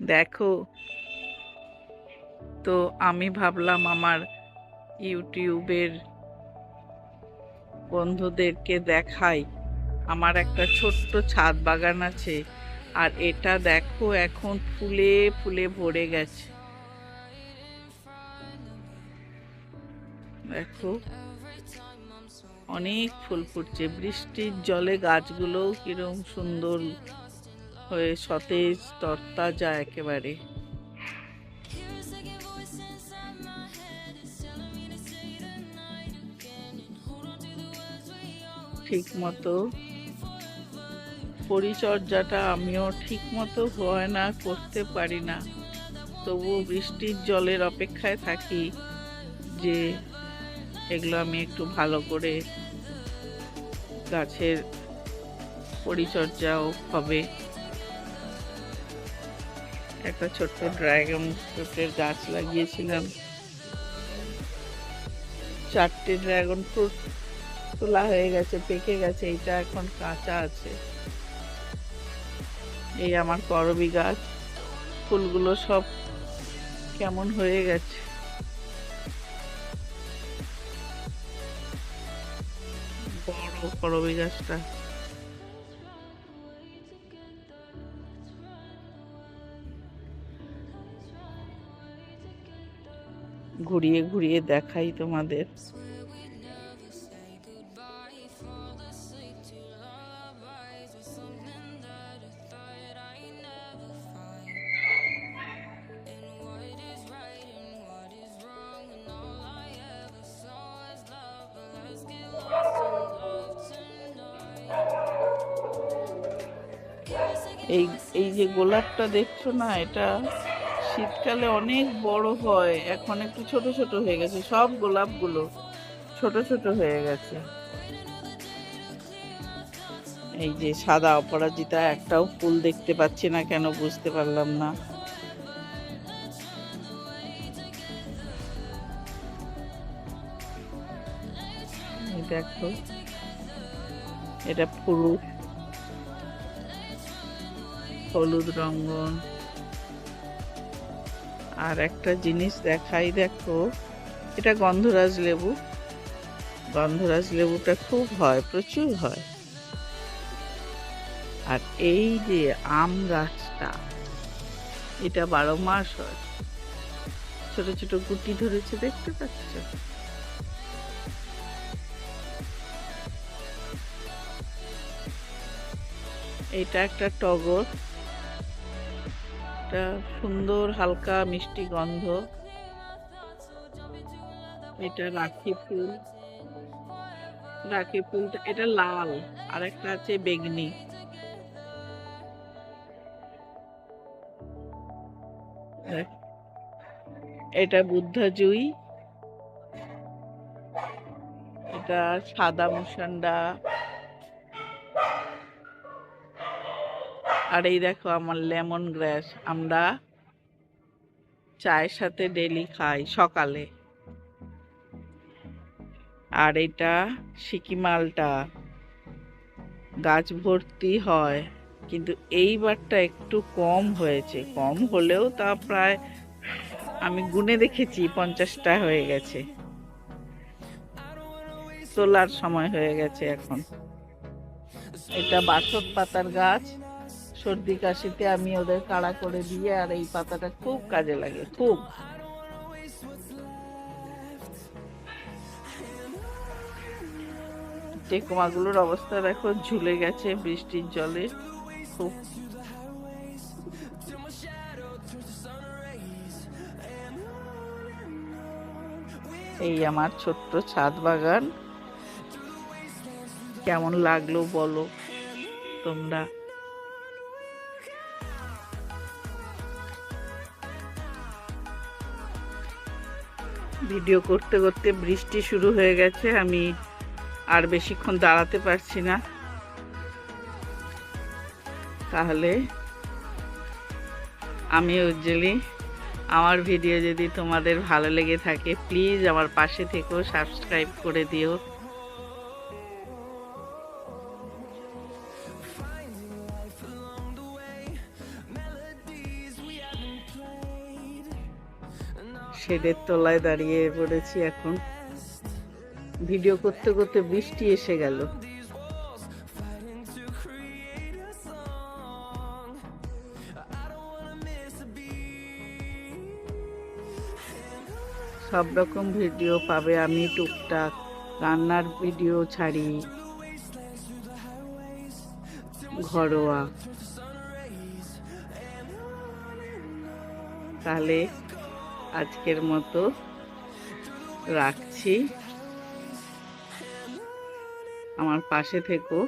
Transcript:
দেখো, তো আমি ভাবলাম আমার ইউটিউবের বন্ধুদেরকে দেখাই। আমার একটা ছোট্ট ছাদ বাগান আছে, আর এটা দেখো এখন ফুলে ফুলে ভরে গেছে। দেখো, অনেক ফুল ফুটছে, বৃষ্টির জলে গাছগুলোও কিরম সুন্দর হয়ে সতেজ তরতাজা একেবারে। ঠিক মতো পরিচর্যাটা আমিও ঠিক মতো হয় না, করতে পারি না। তবুও বৃষ্টির জলের অপেক্ষায় থাকি যে এগুলো আমি একটু ভালো করে গাছের পরিচর্যাও হবে। একটা ছোট্ট ড্রাগন ফ্রুটের গাছ লাগিয়েছিলাম। চারটে ড্রাগন ফ্রুট তোলা হয়ে গেছে, পেকে গেছে, এটা এখন কাঁচা আছে। এই আমার করবি গাছ, ফুলগুলো সব কেমন হয়ে গেছে। বড় করবি গাছটা। ঘুরিয়ে ঘুরিয়ে দেখাই তোমাদের। এই এই যে গোলাপটা দেখছ না এটা শীতকালে অনেক বড় হয়। এখন একটু ছোট ছোট হয়ে গেছে। সব গোলাপগুলো ছোট ছোট হয়ে গেছে। এই যে সাদা অপরাজিতা, একটাও ফুল দেখতে পাচ্ছি না কেন বুঝতে পারলাম না। দেখো, এটা ফুল হলুদ রঙ্গন। আর একটা জিনিস দেখাই দেখো, এটা গন্ধরাজ লেবু। গন্ধরাজ লেবুটা খুব হয়, প্রচুর হয়। আর এই যে আম গাছটা, এটা বারো মাস হয়। ছোট ছোট গুটি ধরেছে, দেখতে পাচ্ছ? এটা একটা টগর। একটা সুন্দর, হালকা, মিষ্টি গন্ধ। এটা রাখি ফুল। রাখি ফুলটা, এটা লাল। আর একটা আছে বেগনি। এটা বুদ্ধা জুই। এটা সাদা মুসান্ডা। আর এই দেখো আমার লেমন গ্রাস। আমরা চায়ের সাথে ডেলি খাই সকালে। আর এটা সিকিমালটা গাছ ভর্তি হয়, কিন্তু এইবারটা একটু কম হয়েছে। কম হলেও তা প্রায় আমি গুনে দেখেছি, পঞ্চাশটা হয়ে গেছে। তোলার সময় হয়ে গেছে এখন। এটা বাসক পাতার গাছ। সর্দি কাশিতে আমি ওদের কাড়া করে দিয়ে আর এই পাতাটা খুব কাজে লাগে, খুব। টেকুমাগুলোর অবস্থা দেখো, ঝুলে গেছে বৃষ্টির জলে, খুব। এই আমার ছোট্ট ছাদ বাগান। কেমন লাগল বলো তোমরা? ভিডিও করতে করতে বৃষ্টি শুরু হয়ে গেছে, আমি আর বেশিক্ষণ দাঁড়াতে পারছি না। তাহলে আমি উজ্জ্বলি, আমার ভিডিও যদি তোমাদের ভালো লেগে থাকে প্লিজ আমার পাশে থেকেও সাবস্ক্রাইব করে দিও। শেডের তলায় দাঁড়িয়ে পড়েছি এখন। ভিডিও করতে করতে বৃষ্টি এসে গেল। সব রকম ভিডিও পাবে আমি, টুকটাক রান্নার ভিডিও ছাড়ি। ঘরোয়া। তাহলে আজকের মতো রাখছি। আমার পাশে থেকো।